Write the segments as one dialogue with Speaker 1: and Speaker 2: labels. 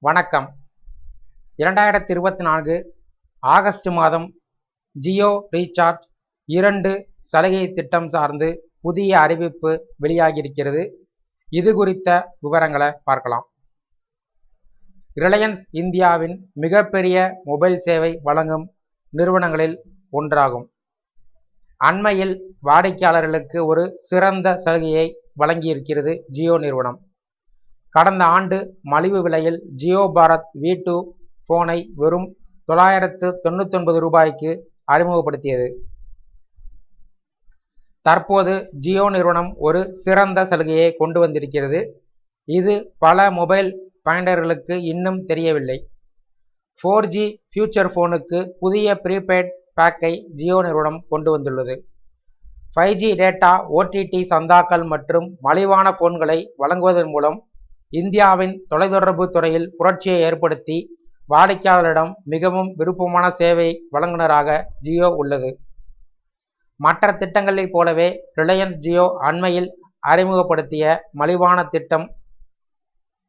Speaker 1: வணக்கம். இரண்டாயிரத்தி இருபத்தி நான்கு ஆகஸ்ட் மாதம் ஜியோ ரீசார்ஜ் இரண்டு சலுகை திட்டம் சார்ந்து புதிய அறிவிப்பு வெளியாகியிருக்கிறது. இது குறித்த விவரங்களை பார்க்கலாம். ரிலையன்ஸ் இந்தியாவின் மிகப்பெரிய மொபைல் சேவை வழங்கும் நிறுவனங்களில் ஒன்றாகும். அண்மையில் வாடிக்கையாளர்களுக்கு ஒரு சிறந்த சலுகையை வழங்கியிருக்கிறது ஜியோ நிறுவனம். கடந்த ஆண்டு மலிவு விலையில் ஜியோ பாரத் வி டூ ஃபோனை வெறும் தொள்ளாயிரத்து தொண்ணூத்தொன்பது ரூபாய்க்கு அறிமுகப்படுத்தியது. தற்போது ஜியோ நிறுவனம் ஒரு சிறந்த சலுகையை கொண்டு வந்திருக்கிறது. இது பல மொபைல் பயனர்களுக்கு இன்னும் தெரியவில்லை. ஃபோர் ஜி ஃபியூச்சர் ஃபோனுக்கு புதிய ப்ரீபெய்ட் பேக்கை ஜியோ நிறுவனம் கொண்டு வந்துள்ளது. ஃபைவ் ஜி டேட்டா ஓடிடி சந்தாக்கள் மற்றும் மலிவான ஃபோன்களை வழங்குவதன் மூலம் இந்தியாவின் தொலைத்தொடர்பு துறையில் புரட்சியை ஏற்படுத்தி வாடிக்கையாளரிடம் மிகவும் விருப்பமான சேவை வழங்குனராக ஜியோ உள்ளது. மற்ற திட்டங்களைப் போலவே ரிலையன்ஸ் ஜியோ அண்மையில் அறிமுகப்படுத்திய மலிவான திட்டம்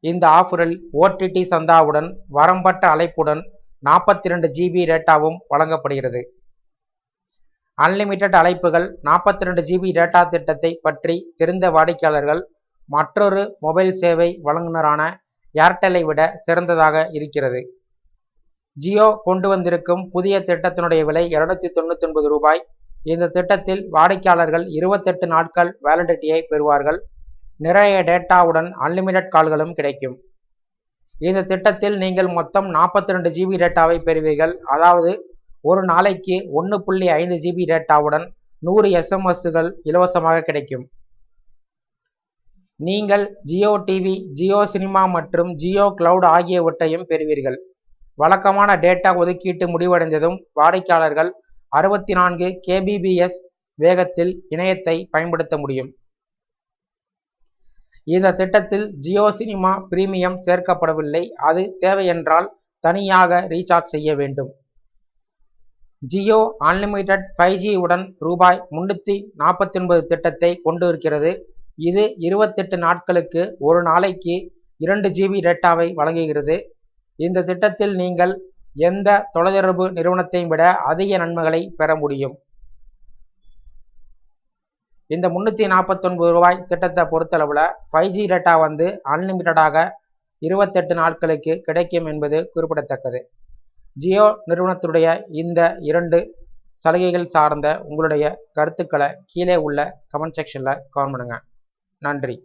Speaker 1: இந்த ஆஃபரில் ஓடிடி சந்தாவுடன் வரம்பட்ட அழைப்புடன் நாற்பத்தி ரெண்டு ஜிபி டேட்டாவும் வழங்கப்படுகிறது. அன்லிமிட்டெட் அழைப்புகள் நாற்பத்தி ரெண்டு ஜிபி டேட்டா திட்டத்தை பற்றி தெரிந்த வாடிக்கையாளர்கள் மற்றொரு மொபைல் சேவை வழங்குனரான ஏர்டெல்லை விட சிறந்ததாக இருக்கிறது. ஜியோ கொண்டு வந்திருக்கும் புதிய திட்டத்தினுடைய விலை இருநூத்தி தொண்ணூத்தி ஒன்பது ரூபாய். இந்த திட்டத்தில் வாடிக்கையாளர்கள் இருபத்தெட்டு நாட்கள் வேலிடிட்டியை பெறுவார்கள். நிறைய டேட்டாவுடன் அன்லிமிடெட் கால்களும் கிடைக்கும். இந்த திட்டத்தில் நீங்கள் மொத்தம் நாற்பத்தி ரெண்டு ஜிபி டேட்டாவை பெறுவீர்கள். அதாவது ஒரு நாளைக்கு ஒன்று புள்ளி ஐந்து ஜிபி டேட்டாவுடன் நூறு எஸ்எம்எஸ்கள் இலவசமாக கிடைக்கும். நீங்கள் ஜியோ டிவி ஜியோ சினிமா மற்றும் ஜியோ கிளவுட் ஆகியவற்றையும் பெறுவீர்கள். வழக்கமான டேட்டா ஒதுக்கீட்டு முடிவடைந்ததும் வாடிக்கையாளர்கள் அறுபத்தி நான்கு கேபிபிஎஸ் வேகத்தில் இணையத்தை பயன்படுத்த முடியும். இந்த திட்டத்தில் ஜியோ சினிமா பிரீமியம் சேர்க்கப்படவில்லை. அது தேவையென்றால் தனியாக ரீசார்ஜ் செய்ய வேண்டும். ஜியோ அன்லிமிட்டெட் ஃபைவ் ஜி உடன் ரூபாய் முன்னூற்றி நாற்பத்தி ஒன்பது திட்டத்தை கொண்டு இருக்கிறது. இது இருபத்தெட்டு நாட்களுக்கு ஒரு நாளைக்கு இரண்டு ஜிபி டேட்டாவை வழங்குகிறது. இந்த திட்டத்தில் நீங்கள் எந்த தொலைதொடர்பு நிறுவனத்தையும் விட அதிக நன்மைகளை பெற முடியும்? இந்த முந்நூற்றி நாற்பத்தொன்பது ரூபாய் திட்டத்தை பொறுத்தளவில் ஃபைவ் ஜி டேட்டா வந்து அன்லிமிட்டடாக இருபத்தெட்டு நாட்களுக்கு கிடைக்கும் என்பது குறிப்பிடத்தக்கது. ஜியோ நிறுவனத்துடைய இந்த இரண்டு சலுகைகள் சார்ந்த உங்களுடைய கருத்துக்களை கீழே உள்ள கமெண்ட் செக்ஷனில் கமெண்ட் பண்ணுங்கள் நன்றி.